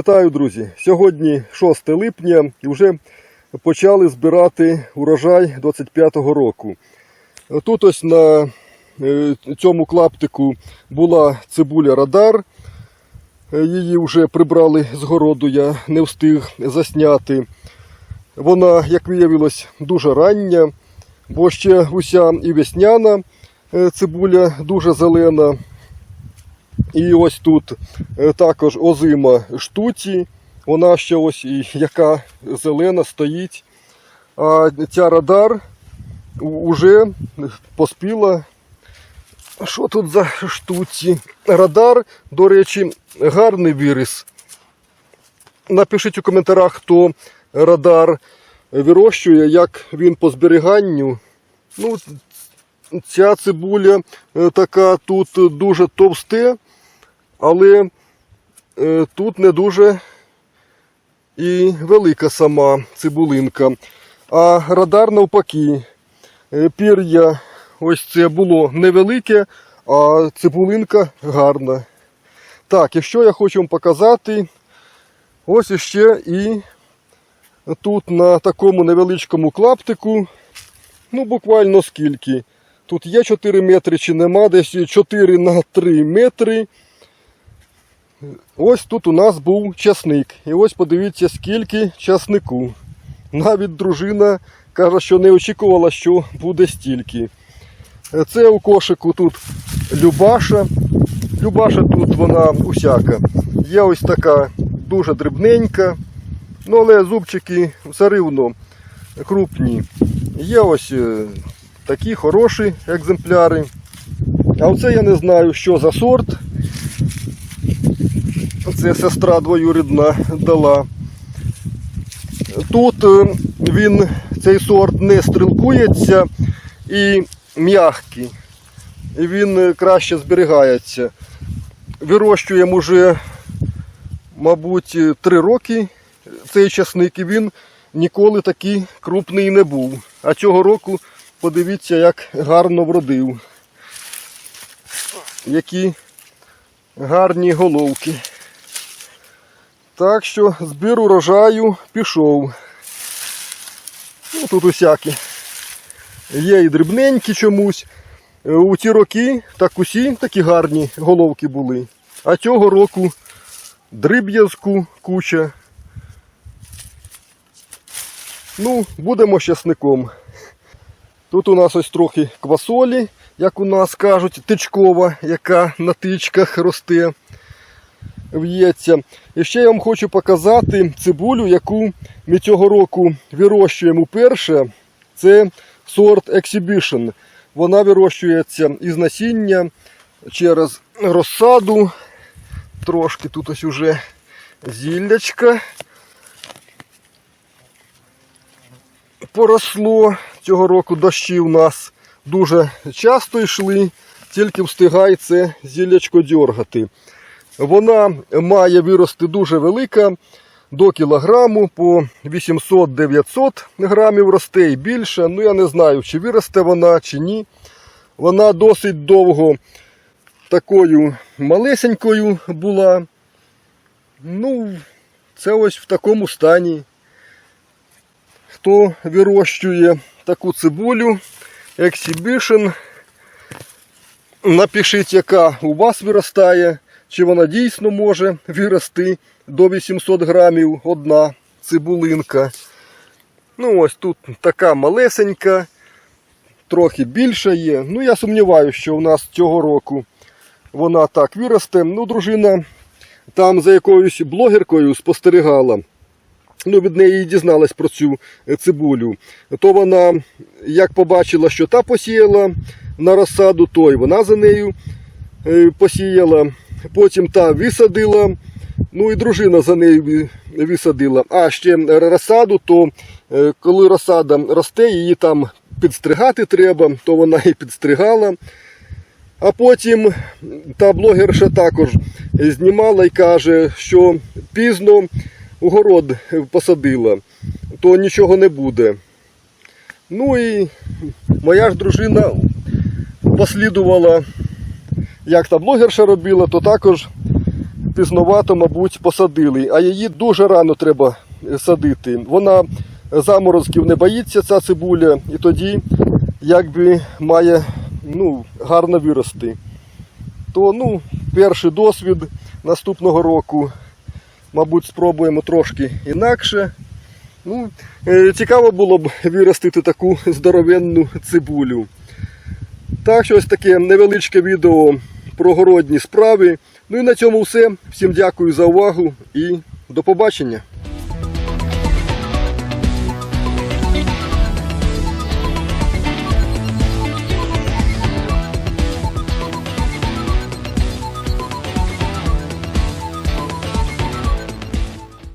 Вітаю, друзі! Сьогодні 6 липня і вже почали збирати урожай 25-го року. Тут ось на е, цьому клаптику була цибуля радар. Її вже прибрали з городу, я не встиг засняти. Вона, як виявилось, дуже рання, бо ще уся і весняна е, цибуля дуже зелена. І ось тут е, також озима штуці. Вона ще ось яка зелена стоїть. А ця радар вже поспіла. Що тут за штуці? Радар, до речі, гарний виріс. Напишіть у коментарях, хто радар вирощує, як він по зберіганню. Ну, ця цибуля е, така тут дуже товсте, але е, тут не дуже і велика сама цибулинка. А радар навпаки. Е, Пір'я ось це було невелике, а цибулинка гарна. Так, і що я хочу вам показати, ось іще і тут на такому невеличкому клаптику, ну буквально скільки. Тут є 4 метри чи нема, десь 4 на 3 метри. Ось тут у нас був часник. І ось подивіться, скільки часнику. Навіть дружина каже, що не очікувала, що буде стільки. Це у кошику тут Любаша. Любаша тут вона усяка. Є ось така дуже дрібненька. Ну, але зубчики все рівно крупні. Є ось е, такі хороші екземпляри. А оце я не знаю, що за сорт. Це сестра двоюрідна дала. Тут е, він, цей сорт не стрілкується і м'який. І він е, краще зберігається. Вирощуємо вже, мабуть, три роки цей часник, і він ніколи такий крупний не був. А цього року подивіться, як гарно вродив. Які гарні головки. Так що збір урожаю пішов. Ну, тут усякі. Є і дрібненькі чомусь. Е, У ті роки так усі такі гарні головки були. А цього року дріб'язку куча. Ну, будемо щасником. Тут у нас ось трохи квасолі, як у нас кажуть, тичкова, яка на тичках росте, в'ється. І ще я вам хочу показати цибулю, яку ми цього року вирощуємо перше. Це сорт Exhibition. Вона вирощується із насіння через розсаду. Трошки тут ось уже зіллячка поросло. Цього року дощі у нас дуже часто йшли, тільки встигай це зіллячко дьоргати. Вона має вирости дуже велика, до кілограму по 800-900 грамів росте і більше. Ну я не знаю, чи виросте вона, чи ні. Вона досить довго такою малесенькою була. Ну, це ось в такому стані. Хто вирощує таку цибулю, Exhibition, напишіть, яка у вас виростає, чи вона дійсно може вирости до 800 грамів одна цибулинка. Ну ось тут така малесенька, трохи більша є. Ну я сумніваюся, що у нас цього року вона так виросте. Ну, дружина там за якоюсь блогеркою спостерігала. Ну, від неї і дізналась про цю цибулю. То вона, як побачила, що та посіяла на розсаду, то й вона за нею е, посіяла. Потім та висадила. Ну і дружина за нею висадила. А ще розсаду, то е, коли розсада росте, її там підстригати треба, то вона і підстригала. А потім та блогерша також знімала і каже, що пізно огород посадила, то нічого не буде. Ну і моя ж дружина послідувала, як та блогерша робила, то також пізновато, мабуть, посадили, а її дуже рано треба е, садити. Вона заморозків не боїться, ця цибуля, і тоді якби має ну, гарно вирости. То ну, перший досвід наступного року, мабуть, спробуємо трошки інакше. Ну, е, цікаво було б виростити таку здоровенну цибулю. Так що ось таке невеличке відео про городні справи. Ну і на цьому все. Всім дякую за увагу і до побачення.